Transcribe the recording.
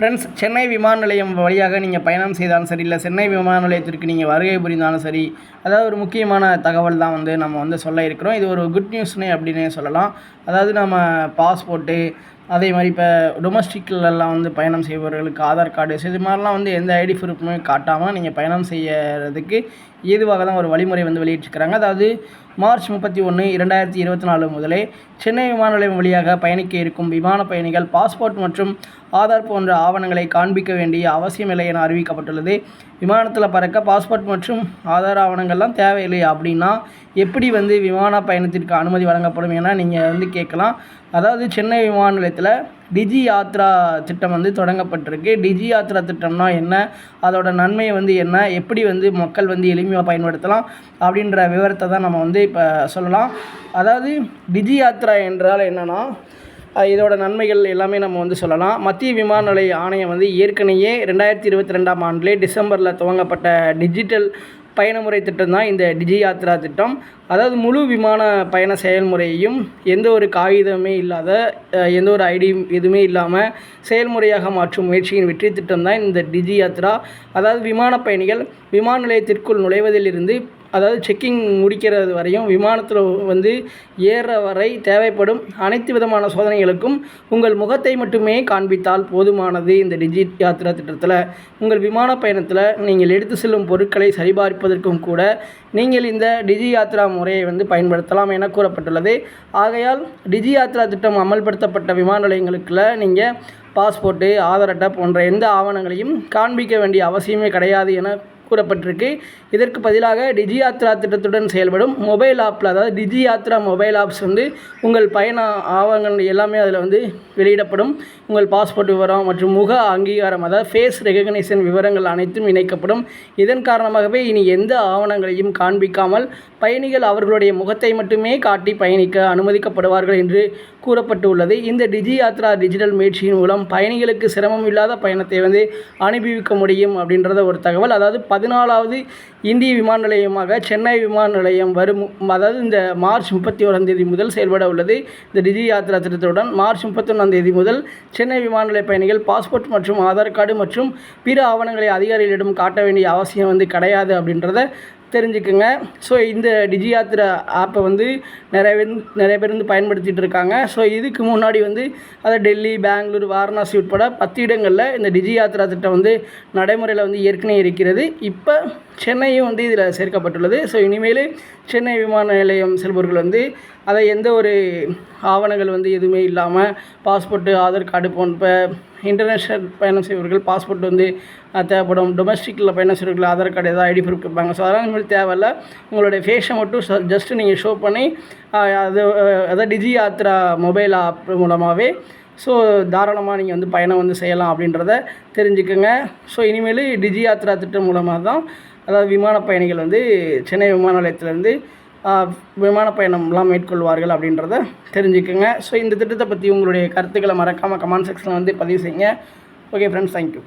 Friends Chennai விமான நிலையம் வழியாக நீங்கள் பயணம் செய்தாலும் சரி இல்லை சென்னை விமான நிலையத்திற்கு நீங்கள் வருகை புரிந்தாலும் சரி அதாவது ஒரு முக்கியமான தகவல் தான் வந்து நம்ம வந்து சொல்ல இருக்கிறோம். இது ஒரு குட் நியூஸ்னே அப்படின்னே சொல்லலாம். அதாவது நம்ம பாஸ்போர்ட்டு அதே மாதிரி இப்போ டொமஸ்டிக்லலாம் வந்து பயணம் செய்பவர்களுக்கு ஆதார் கார்டு ஸோ இது மாதிரிலாம் வந்து எந்த ஐடி ப்ரூஃப்மே காட்டாமல் நீங்கள் பயணம் செய்யறதுக்கு ஏதுவாக தான் ஒரு வழிமுறை வந்து வெளியிட்டிருக்கிறாங்க. அதாவது மார்ச் முப்பத்தி ஒன்று இரண்டாயிரத்தி இருபத்தி நாலு முதலே சென்னை விமான நிலையம் வழியாக பயணிக்க இருக்கும் விமான பயணிகள் பாஸ்போர்ட் மற்றும் ஆதார் போன்ற ஆவணங்களை காண்பிக்க வேண்டிய அவசியமில்லை என அறிவிக்கப்பட்டுள்ளது. விமானத்தில் பறக்க பாஸ்போர்ட் மற்றும் ஆதார் ஆவணங்கள்லாம் தேவையில்லை அப்படின்னா எப்படி வந்து விமான பயணத்திற்கு அனுமதி வழங்கப்படும் என நீங்கள் வந்து கேட்கலாம். அதாவது சென்னை விமான நிலையத்தில் டிஜி யாத்ரா திட்டம் வந்து தொடங்கப்பட்டிருக்கு. டிஜி யாத்ரா திட்டம்னா என்ன? அதோட நன்மை வந்து என்ன? எப்படி வந்து மக்கள் வந்து எளிமையாக பயன்படுத்தலாம்? அப்படின்ற விவரத்தை தான் நம்ம வந்து இப்போ சொல்லலாம். அதாவது டிஜி யாத்ரா என்றால் என்னென்னா இதோட நன்மைகள் எல்லாமே நம்ம வந்து சொல்லலாம். மத்திய விமான நிலைய ஆணையம் வந்து ஏற்கனவே ரெண்டாயிரத்தி இருபத்தி ரெண்டாம் ஆண்டிலே டிசம்பரில் துவங்கப்பட்ட டிஜிட்டல் பயணமுறை திட்டம் தான் இந்த டிஜி யாத்ரா திட்டம். அதாவது முழு விமான பயண செயல்முறையையும் எந்த ஒரு காகிதமே இல்லாத எந்த ஒரு ஐடியும் எதுவுமே இல்லாமல் செயல்முறையாக மாற்றும் முயற்சியின் வெற்றி திட்டம் தான் இந்த டிஜி யாத்ரா. அதாவது விமான பயணிகள் விமான நிலையத்திற்குள் நுழைவதிலிருந்து அதாவது செக்கிங் முடிக்கிறது வரையும் விமானத்தில் வந்து ஏற வரை தேவைப்படும் அனைத்து விதமான சோதனைகளுக்கும் உங்கள் முகத்தை மட்டுமே காண்பித்தால் போதுமானது இந்த டிஜி யாத்ரா திட்டத்தில். உங்கள் விமான பயணத்தில் நீங்கள் எடுத்து செல்லும் பொருட்களை சரிபார்ப்பதற்கும் கூட நீங்கள் இந்த டிஜி யாத்ரா முறையை வந்து பயன்படுத்தலாம் என கூறப்பட்டுள்ளது. ஆகையால் டிஜி யாத்ரா திட்டம் அமல்படுத்தப்பட்ட விமான நிலையங்களுக்குள்ள நீங்கள் பாஸ்போர்ட்டு ஆதார் அட்டை போன்ற எந்த ஆவணங்களையும் காண்பிக்க வேண்டிய அவசியமே கிடையாது என கூறப்பட்டிருக்கு. இதற்கு பதிலாக டிஜி யாத்ரா திட்டத்துடன் செயல்படும் மொபைல் ஆப்பில் அதாவது டிஜி யாத்ரா மொபைல் ஆப்ஸ் வந்து உங்கள் பயண ஆவணங்கள் எல்லாமே அதில் வந்து வெளியிடப்படும். உங்கள் பாஸ்போர்ட் விவரம் மற்றும் முக அங்கீகாரம் அதாவது ஃபேஸ் ரெகக்னிஷன் விவரங்கள் அனைத்தும் இணைக்கப்படும். இதன் காரணமாகவே இனி எந்த ஆவணங்களையும் காண்பிக்காமல் பயணிகள் அவர்களுடைய முகத்தை மட்டுமே காட்டி பயணிக்க அனுமதிக்கப்படுவார்கள் என்று கூறப்பட்டுள்ளது. இந்த டிஜி யாத்ரா டிஜிட்டல் முயற்சியின் மூலம் பயணிகளுக்கு சிரமம் இல்லாத பயணத்தை வந்து அனுபவிக்க முடியும் அப்படின்றத ஒரு தகவல். அதாவது பதினாலாவது இந்திய விமான நிலையமாக சென்னை விமான நிலையம் வரும் அதாவது இந்த மார்ச் முப்பத்தி ஓராம் தேதி முதல் செயல்பட உள்ளது. இந்த டிஜி யாத்ரா திட்டத்துடன் மார்ச் முப்பத்தொன்னாம் தேதி முதல் சென்னை விமான நிலைய பயணிகள் பாஸ்போர்ட் மற்றும் ஆதார் கார்டு மற்றும் பிற ஆவணங்களை அதிகாரிகளிடம் காட்ட வேண்டிய அவசியம் வந்து கிடையாது அப்படின்றத தெரிஞ்சுக்குங்க. ஸோ இந்த டிஜி யாத்ரா ஆப்பை வந்து நிறைய பேர் நிறைய பேர் வந்து பயன்படுத்திகிட்டு இருக்காங்க. ஸோ இதுக்கு முன்னாடி வந்து அதாவது டெல்லி பெங்களூர் வாரணாசி உட்பட பத்து இடங்களில் இந்த டிஜி யாத்ரா திட்டம் வந்து நடைமுறையில் வந்து ஏற்கனவே இருக்கிறது. இப்போ சென்னையும் வந்து இதில் சேர்க்கப்பட்டுள்ளது. ஸோ இனிமேல் சென்னை விமான நிலையம் செல்பவர்கள் வந்து அதை எந்த ஒரு ஆவணங்கள் வந்து எதுவுமே இல்லாமல் பாஸ்போர்ட்டு ஆதார் கார்டு போன்ற இன்டர்நேஷ்னல் பயணம் செய்வர்கள் பாஸ்போர்ட் வந்து தேவைப்படும். டொமஸ்டிக்கில் பயணம் செய்வர்கள் ஆதார் கார்டு ஏதாவது ஐடி ப்ரூஃப் கேட்பாங்க. ஸோ அதெல்லாம் இனிமேல் தேவையில்ல. உங்களுடைய ஃபேஷை மட்டும் ஜஸ்ட்டு நீங்கள் ஷோ பண்ணி அது அதாவது டிஜி யாத்ரா மொபைல் ஆப் மூலமாகவே ஸோ தாராளமாக நீங்கள் வந்து பயணம் வந்து செய்யலாம் அப்படின்றத தெரிஞ்சுக்கோங்க. ஸோ இனிமேல் டிஜி யாத்ரா திட்டம் மூலமாக தான் அதாவது விமான பயணிகள் வந்து சென்னை விமான நிலையத்திலேருந்து விமான பயணம்லாம் மேற்கொள்வார்கள் அப்படின்றத தெரிஞ்சுக்கோங்க. ஸோ இந்த திட்டத்தை பற்றி உங்களுடைய கருத்துக்களை மறக்காமல் கமெண்ட் செக்ஷனில் வந்து பதிவு செய்யுங்க. Okay friends thank you